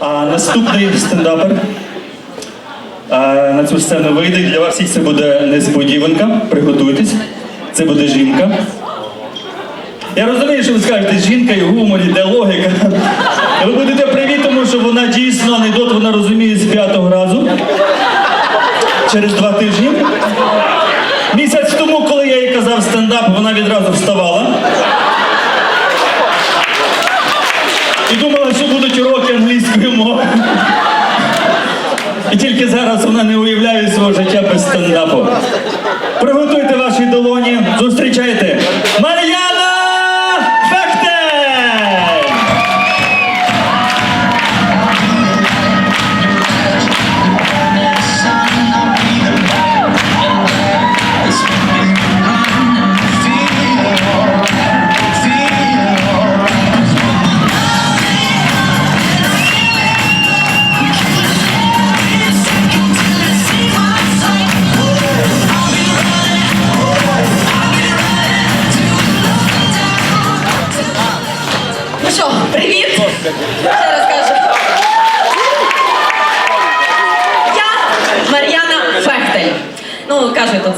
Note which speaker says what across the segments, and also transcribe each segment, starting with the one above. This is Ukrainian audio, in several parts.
Speaker 1: А наступний стендапер а, на цю сцену вийде. Для вас всіх це буде несподіванка. Приготуйтесь. Це буде жінка. Я розумію, що ви скажете, жінка і гумор, і де логіка. Ви будете привіт, тому що вона дійсно анекдот, вона розуміє з п'ятого разу. Через два тижні. Місяць тому, коли я їй казав стендап, вона відразу вставала. І думала, що будуть уроки англійської. І тільки зараз вона не уявляє свого життя без стендапу. Приготуйте ваші долоні, зустрічайте Мар'яна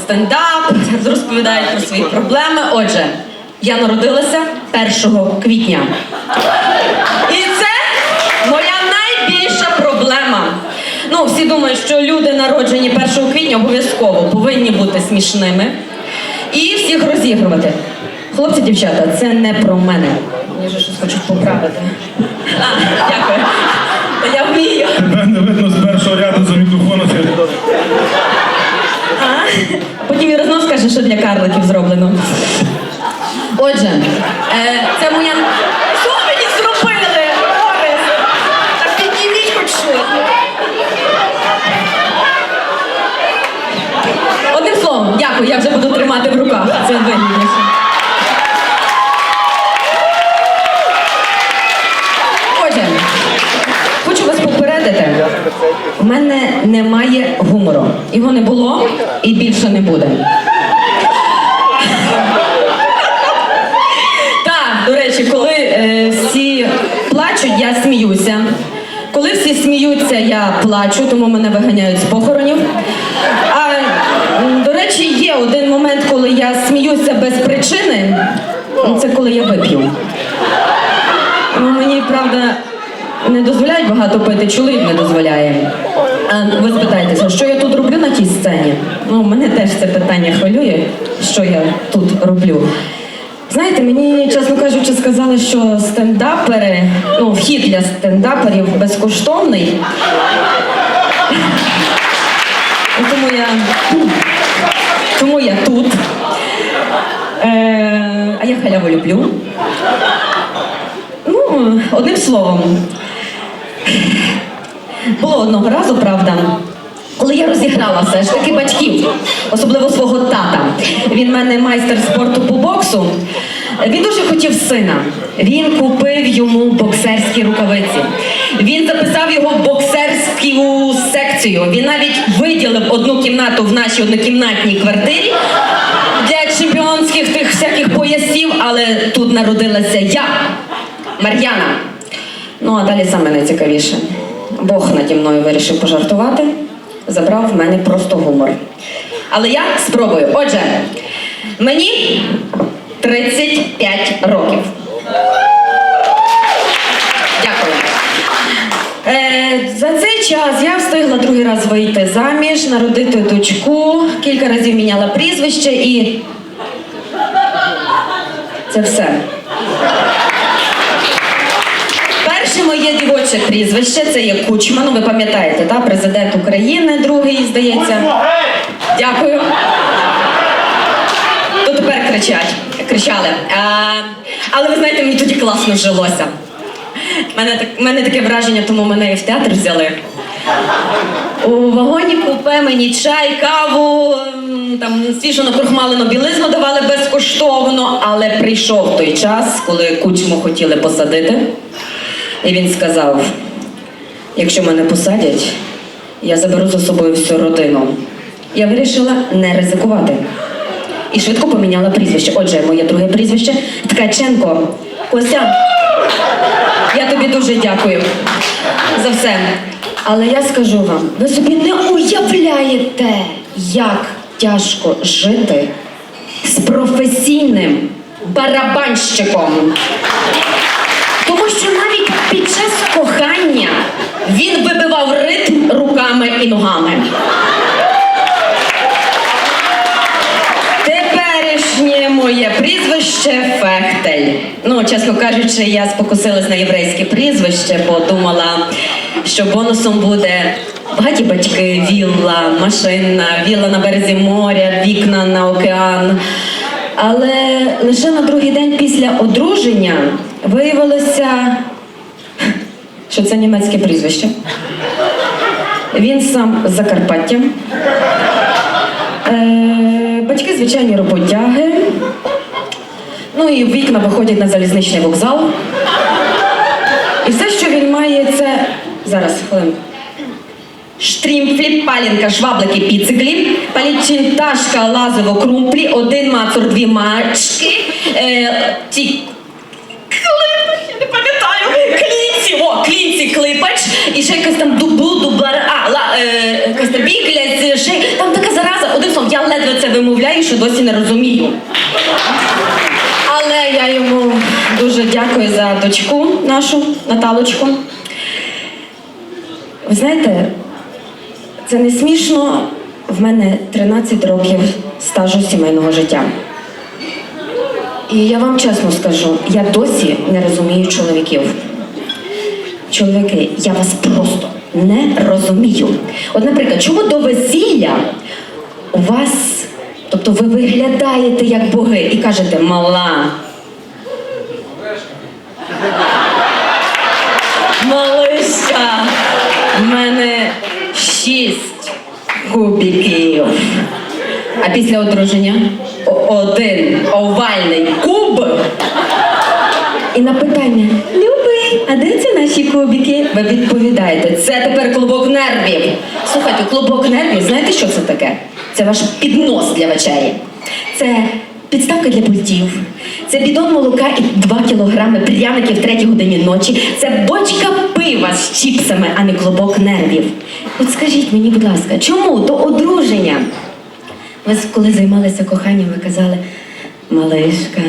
Speaker 2: стендап, розповідають про свої проблеми. Отже, я народилася 1 квітня. І це моя найбільша проблема. Ну, всі думають, що люди, народжені 1 квітня, обов'язково повинні бути смішними і всіх розігрувати. Хлопці, дівчата, це не про мене. Мені вже щось хочуть поправити. А, дякую. Я вмію.
Speaker 3: Тебе не видно з першого ряду за мікрофону.
Speaker 2: А? Потім Іра що для карликів зроблено. Отже, е, це моя. Що мені зробили? Так підніміть хоч щось. Одним словом, дякую, я вже буду тримати в руках. Це вигідніше. Отже, хочу вас попередити. У мене немає гумору. Його не було і більше не буде. Так, до речі, коли е, всі плачуть, я сміюся. Коли всі сміються, я плачу, тому мене виганяють з похоронів. А до речі, є один момент, коли я сміюся без причини. Ну, Це коли я вип'ю. Ну, мені правда не дозволяють багато пити, чоловік не дозволяє. А ви спитаєтеся, що я тут роблю на тій сцені? Ну, мене теж це питання хвилює, що я тут роблю. Знаєте, мені, чесно кажучи, сказали, що стендапери, ну, вхід для стендаперів безкоштовний. Тому я, тому я тут. Е, а я халяву люблю. Ну, одним словом, було одного разу, правда, коли я розіграла все ж таки батьків, особливо свого тата. Він в мене майстер спорту по боксу. Він дуже хотів сина. Він купив йому боксерські рукавиці. Він записав його в боксерську секцію. Він навіть виділив одну кімнату в нашій однокімнатній квартирі для чемпіонських тих всяких поясів, але тут народилася я, Мар'яна. Ну, а далі саме найцікавіше. Бог наді мною вирішив пожартувати, забрав в мене просто гумор. Але я спробую. Отже, мені 35 років. Дякую. Е, за цей час я встигла другий раз вийти заміж, народити дочку, кілька разів міняла прізвище і. Це все. Перше моє дівоче прізвище це є Кучма. Ну ви пам'ятаєте, та? президент України, другий, здається. Дякую. То тепер кричать, кричали. А, але ви знаєте, мені тоді класно жилося. Мене, так, мене таке враження, тому мене і в театр взяли. У вагоні купе мені чай, каву, там свіжо накрохмалену білизну давали безкоштовно, але прийшов той час, коли кучму хотіли посадити. І він сказав: якщо мене посадять, я заберу за собою всю родину. Я вирішила не ризикувати. І швидко поміняла прізвище. Отже, моє друге прізвище Ткаченко. Костя. Я тобі дуже дякую за все. Але я скажу вам, ви собі не уявляєте, як тяжко жити з професійним барабанщиком. Тому що навіть під час кохання він вибивав ритм руками і ногами. Теперішнє моє прізвище Фехтель. Ну, чесно кажучи, я спокусилась на єврейське прізвище, бо думала, що бонусом буде багаті батьки, вілла, машина, вілла на березі моря, вікна на океан. Але лише на другий день після одруження виявилося, що це німецьке прізвище. Він сам з Закарпаття. Е, батьки звичайні роботяги. Ну і вікна виходять на залізничний вокзал. І все, що він має, це. Зараз, хвилинку. Штрімфлі, палінка, шваблики, піциклі, палічинташка, лазово, крумплі, один мацур, дві мачки, е, ті Клипач, я не пам'ятаю. Клінці, клипач. І ще якась там дубу, дублар, а, ла, е, біглять, ще там така зараза. Одним словом, я ледве це вимовляю, що досі не розумію. Але я йому дуже дякую за дочку нашу, Наталочку. Ви знаєте, це не смішно. В мене 13 років стажу сімейного життя. І я вам чесно скажу, я досі не розумію чоловіків. Чоловіки, я вас просто не розумію. От, наприклад, чому до весілля у вас, тобто ви виглядаєте як боги і кажете мала. Малишка, в мене шість кубиків. А після одруження один овальний куб. І на питання а де це наші кубики? Ви відповідаєте, це тепер клубок нервів. Слухайте, клубок нервів, знаєте, що це таке? Це ваш піднос для вечері. Це підставка для пультів. Це бідон молока і 2 кілограми пряників в третій годині ночі. Це бочка пива з чіпсами, а не клубок нервів. От скажіть мені, будь ласка, чому до одруження? Ви коли займалися коханням, ви казали, малишка,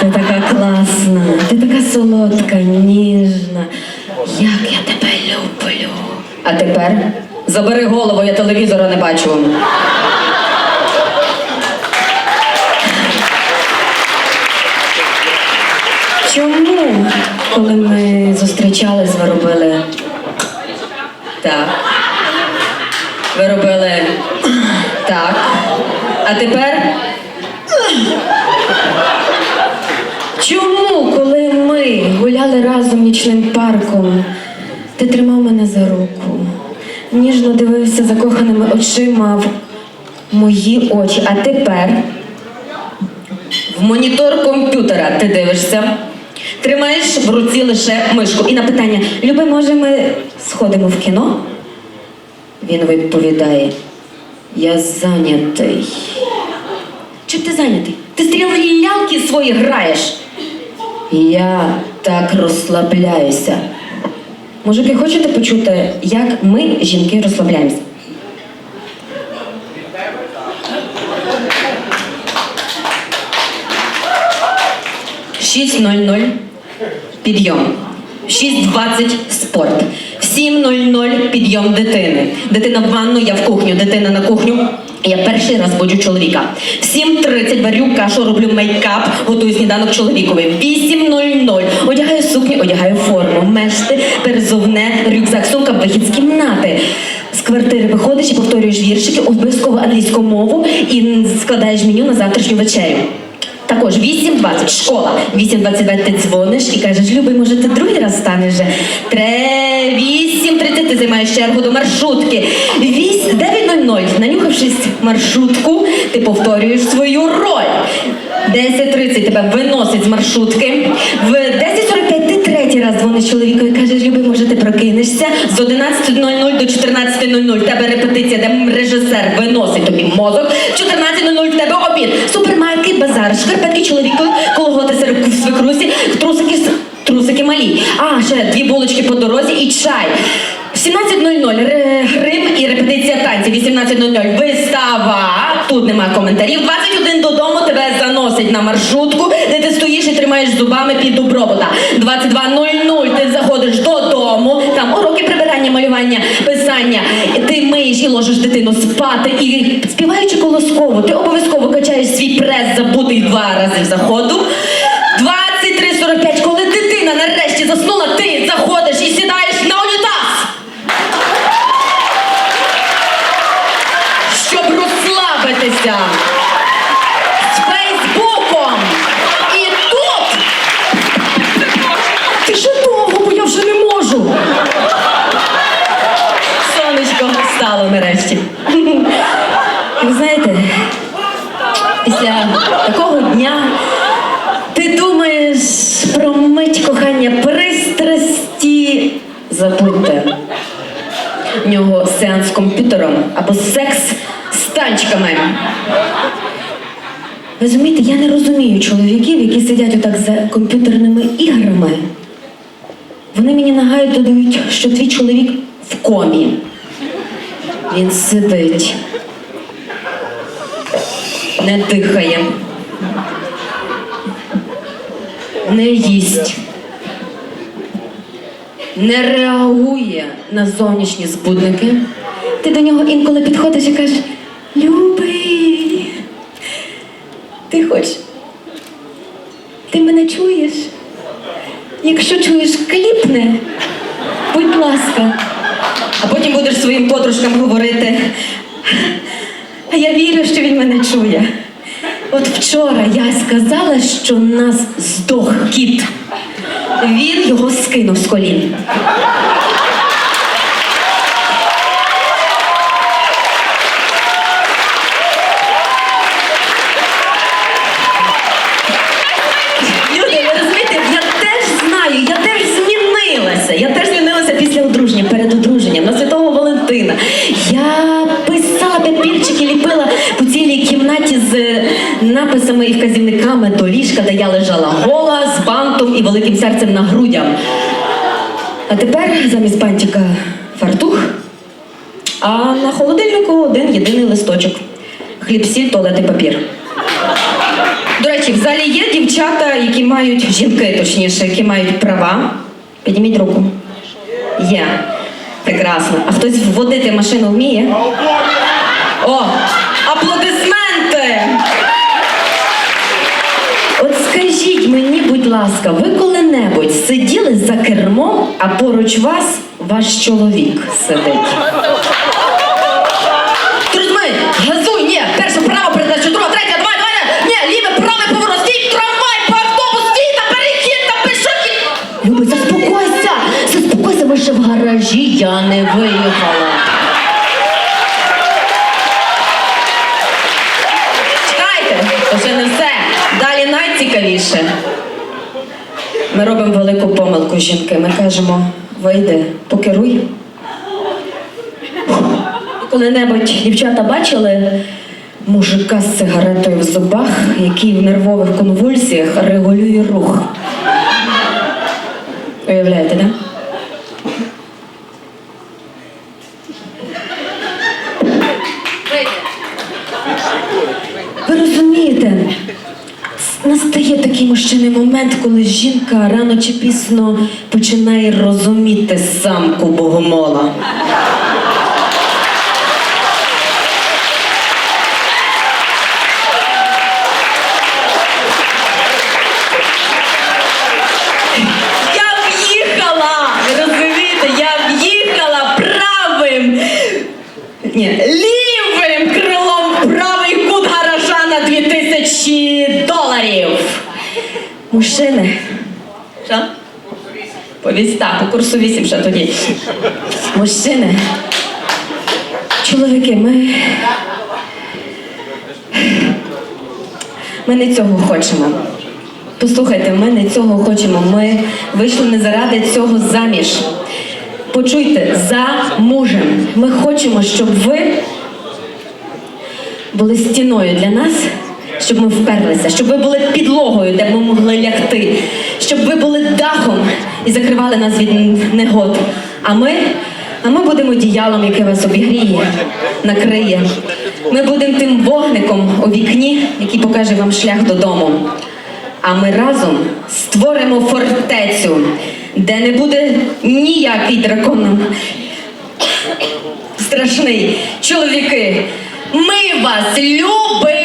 Speaker 2: ти така класна, ти така солодка, ніжна. Як я тебе люблю. А тепер забери голову, я телевізора не бачу. Чому, коли ми зустрічались, ви робили так? Ви робили так. А тепер. Чому, коли ми гуляли разом нічним парком, ти тримав мене за руку, ніжно дивився закоханими очима в мої очі, а тепер в монітор комп'ютера ти дивишся, тримаєш в руці лише мишку. І на питання: Люби, може, ми сходимо в кіно? Він відповідає: Я зайнятий. Чим ти зайнятий? Ти стріли лялки свої граєш. Я так розслабляюся. Мужики, хочете почути, як ми, жінки, розслабляємося? Шість ноль підйом. 6.20 спорт. В 7.00 підйом дитини. Дитина в ванну, я в кухню, дитина на кухню. Я перший раз буджу чоловіка. В 7.30 варю кашу, роблю мейкап, готую сніданок чоловікові. В 8.00 одягаю сукню, одягаю форму, мешти, перезовне, рюкзак, сумка, вихід з кімнати. З квартири виходиш і повторюєш віршики, обов'язково англійську мову і складаєш меню на завтрашню вечерю. Також 8.20 школа. 8.22 ти дзвониш і кажеш, любий, може ти другий раз станеш вже. Тре 8.30 ти займаєш чергу до маршрутки. 8 9.00 нанюхавшись маршрутку, ти повторюєш свою роль. 10.30 тебе виносить з маршрутки. В 10.45 ти третій раз дзвониш чоловіку і кажеш, любий, може ти прокинешся. З 11.00 до 14.00 в тебе репетиція, де режисер виносить тобі мозок. В 14.00 в тебе обід. Супермаркет, базар, шкарпетки чоловіку, колготи в свекрусі, трусики, трусики малі. А, ще дві булочки по дорозі і чай. 17.00 ре- грим і репетиція танців. 18.00 вистава. Тут нема коментарів. 21 додому тебе заносить на маршрутку, де ти стоїш і тримаєш зубами під добробута. 22.00 ти заходиш додому. Там уроки прибирання, малювання, писання. Ти миєш і ложиш дитину спати. І співаючи колосково, ти обов'язково качаєш свій прес, забутий два рази в заходу. 23.45, коли дитина нарешті заснула, ти заходиш і сідаєш на унітаз. Щоб розслабитися з Фейсбуком. І тут. Ти ще довго, бо я вже не можу. Сонечко стало нарешті. І ви знаєте, після такого дня ти думаєш про мить кохання пристрасті. Забудьте. В нього сеанс з комп'ютером або секс з танчиками. Розумієте, я не розумію чоловіків, які сидять отак за комп'ютерними іграми. Вони мені нагадують, додають, що твій чоловік в комі. Він сидить, не дихає, не їсть, не реагує на зовнішні збудники. Ти до нього інколи підходиш і кажеш, любий, ти хоч, ти мене чуєш? Якщо чуєш, кліпни, будь ласка. А потім будеш своїм подружкам говорити. А я вірю, що він мене чує. От вчора я сказала, що нас здох кіт. Він його скинув з колін. Великим серцем на грудях. А тепер замість бантика фартух, а на холодильнику один єдиний листочок. Хліб, сіль, туалет і папір. До речі, в залі є дівчата, які мають жінки, точніше, які мають права. Підніміть руку. Є. Прекрасно. А хтось водити машину вміє? О! Аплодисменти! От скажіть мені, будь ласка, ви коли-небудь сиділи за кермом, а поруч вас ваш чоловік сидить? Ми робимо велику помилку жінки. Ми кажемо, вийди, покеруй. Коли-небудь дівчата бачили мужика з сигаретою в зубах, який в нервових конвульсіях регулює рух. Уявляєте, да? Ви розумієте, настає такий мужчини момент, коли жінка рано чи пізно починає розуміти самку богомола. Я в'їхала! Ви розумієте, я в'їхала правим. Ні, лівим крилом в правий кут гаража на 2000 доларів. Мужчини. Що? По вісь- так, по курсу 8 ще тоді. Мужчини. Чоловіки, ми. Ми не цього хочемо. Послухайте, ми не цього хочемо. Ми вийшли не заради цього заміж. Почуйте, за мужем. Ми хочемо, щоб ви були стіною для нас, щоб ми вперлися, щоб ви були підлогою, де ми могли лягти, щоб ви були дахом закривали нас від негод. А ми, а ми будемо діялом, яке вас обігріє, накриє. Ми будемо тим вогником у вікні, який покаже вам шлях додому. А ми разом створимо фортецю, де не буде ніякий дракон страшний. Чоловіки, ми вас любимо!